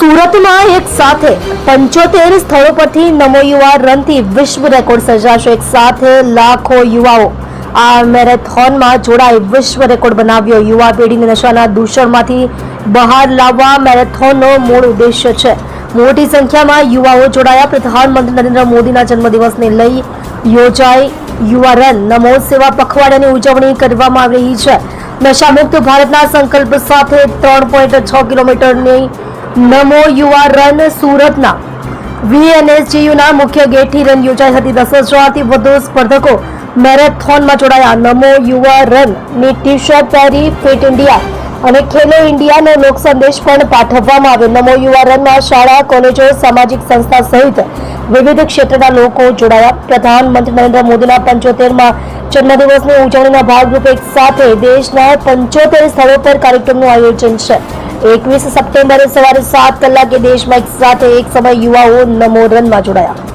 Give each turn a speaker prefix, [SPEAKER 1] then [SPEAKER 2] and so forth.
[SPEAKER 1] સુરતમાં એક સાથે પંચોતેર સ્થળો પરથી નમો યુવા રનથી વિશ્વ રેકોર્ડ સર્જાશે. એક સાથે લાખો યુવાઓ આ મેરેથોનમાં જોડાઈ વિશ્વ રેકોર્ડ બનાવ્યો. યુવા પેઢીને નશાના દૂષણમાંથી બહાર લાવવા મેરેથોનનો મૂળ ઉદ્દેશ્ય છે. મોટી સંખ્યામાં યુવાઓ જોડાયા. પ્રધાનમંત્રી નરેન્દ્ર મોદીના જન્મદિવસને લઈ યોજાઈ યુવા રન નમો સેવા પખવાડિયાની ઉજવણી કરવામાં આવી રહી છે. નશામુક્ત ભારતના સંકલ્પ સાથે ત્રણ પોઈન્ટ છ કિલોમીટરની નમો યુવા રન સુરતના. વીએનએસજીયુના મુખ્ય ગેટથી રન યોજાઈ હતી. દસ હજારથી વધુ સ્પર્ધકો મેરેથોનમાં જોડાયા. નમો યુવા રનની ટી શર્ટ પહેરી ફિટ ઇન્ડિયા અને ખેલો ઇન્ડિયાનો લોક સંદેશ પણ પાઠવવામાં આવ્યો નમો યુવા રનમાં શાળા, કોલેજો, સામાજિક સંસ્થા સહિત વિવિધ ક્ષેત્રના લોકો જોડાયા. પ્રધાનમંત્રી નરેન્દ્ર મોદીના પંચોતેરમાં જન્મદિવસની ઉજવણીના ભાગરૂપે એક સાથે દેશના પંચોતેર સ્થળો પર કાર્યક્રમનું આયોજન છે. એકવીસ સપ્ટેમ્બરે સવારે સાત કલાકે દેશમાં એક સાથે એક સમય યુવાઓ નમો રનમાં જોડાયા.